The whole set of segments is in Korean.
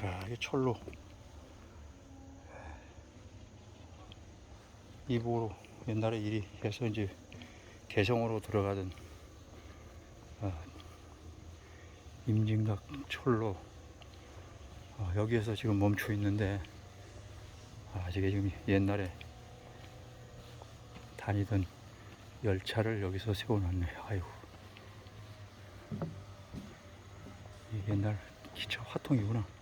자, 이게 철로. 이부로 옛날에 일이 해서 이제 개성으로 들어가던 아, 임진각 철로 아, 여기에서 지금 멈춰 있는데 아, 이게 지금 옛날에 다니던 열차를 여기서 세워놨네. 아이고. 이 옛날 기차 화통이구나.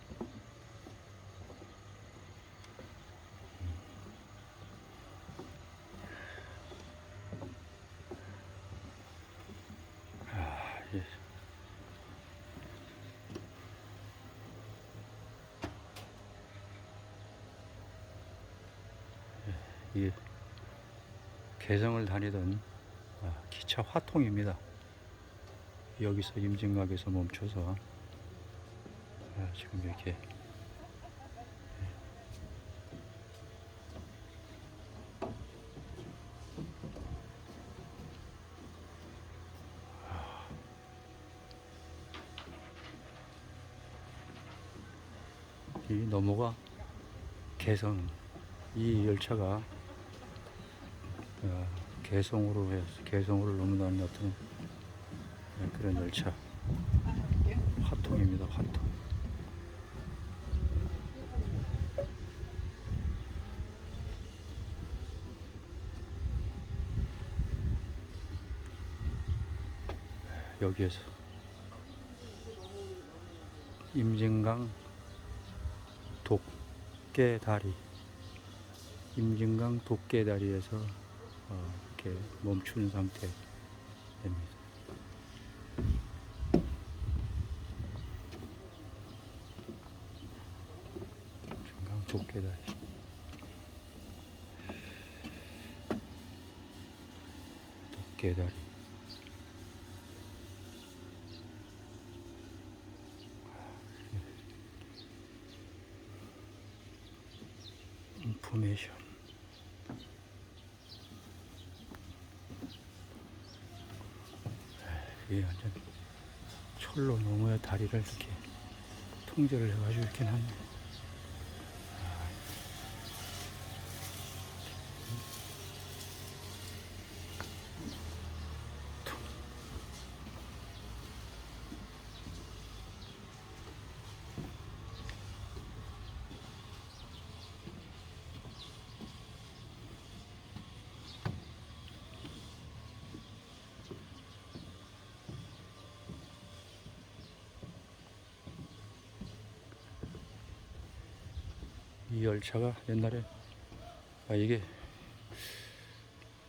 이게 개성을 다니던 아, 기차 화통입니다. 여기서 임진각에서 멈춰서 아, 지금 이렇게 이 너머가 개성 이 열차가 어, 개성으로 해서 개성으로 넘어가는 네, 그런 열차. 화통입니다 화통. 여기에서 임진강 독계다리. 임진강 독계다리에서 어, 이렇게 멈춘 상태입니다. 임진강 독계다리 독계다리. 인포메이션 이게 완전 철로 너머의 다리를 이렇게 통제를 해가지고 이렇게 놨네. 이 열차가 옛날에 아 이게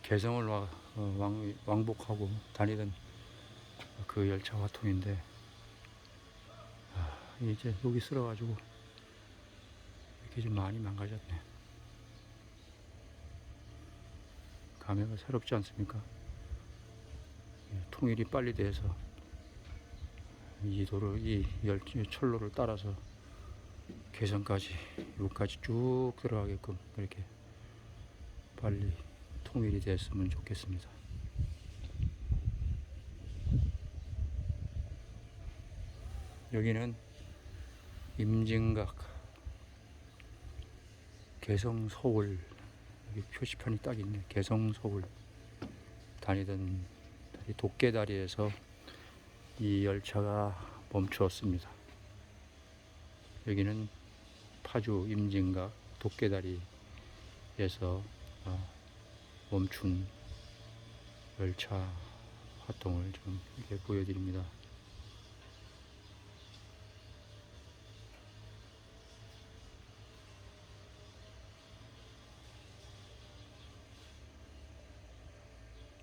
개성을 와, 어, 왕, 왕복하고 다니던 그 열차 화통인데 아, 이제 여기 쓸어가지고 이렇게 좀 많이 망가졌네. 감회가 새롭지 않습니까? 예, 통일이 빨리 돼서 이 도로 이 열, 이 철로를 따라서 개성까지 여기까지 쭉 들어가게끔 이렇게 빨리 통일이 됐으면 좋겠습니다. 여기는 임진각 개성 서울 여기 표시판이 딱 있네. 개성 서울 다니던 이 도깨다리에서 이 열차가 멈추었습니다. 여기는 파주 임진각 도깨다리에서 어, 멈춘 열차 활동을 좀 이렇게 보여드립니다.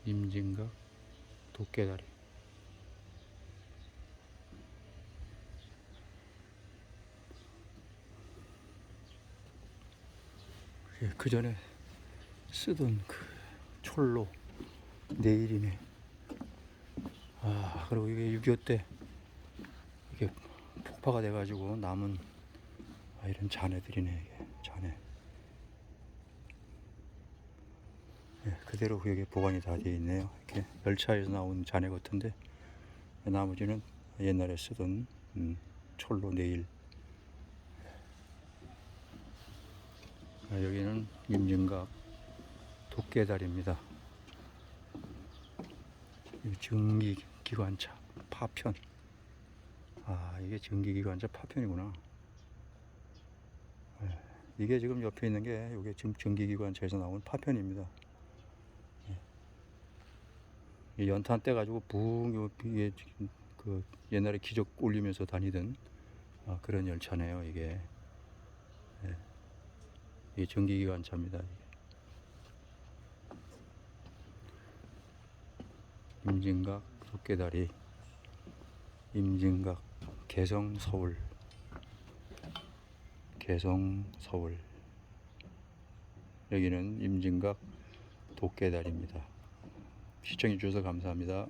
임진각 도깨다리 그 전에 쓰던 그 철로 내일이네. 아 그리고 이게 6.25 때 이게 폭파가 돼가지고 남은 아, 이런 잔해들이네 이게 잔해. 예, 그대로 여기 보관이 다 되어 있네요. 이렇게 열차에서 나온 잔해 같은데 나머지는 옛날에 쓰던 음, 철로 네일 여기는 임진각 도깨다리입니다. 전기기관차 파편. 아, 이게 전기기관차 파편이구나. 예, 이게 지금 옆에 있는 게 이게 지금 전기기관차에서 나온 파편입니다. 연탄 떼 가지고 붕, 요, 이게 그 옛날에 기적 올리면서 다니던 아, 그런 열차네요, 이게. 예. 이게 전기기관차입니다. 임진각 도깨다리 임진각 개성 서울 개성 서울 여기는 임진각 도깨다리입니다. 시청해 주셔서 감사합니다.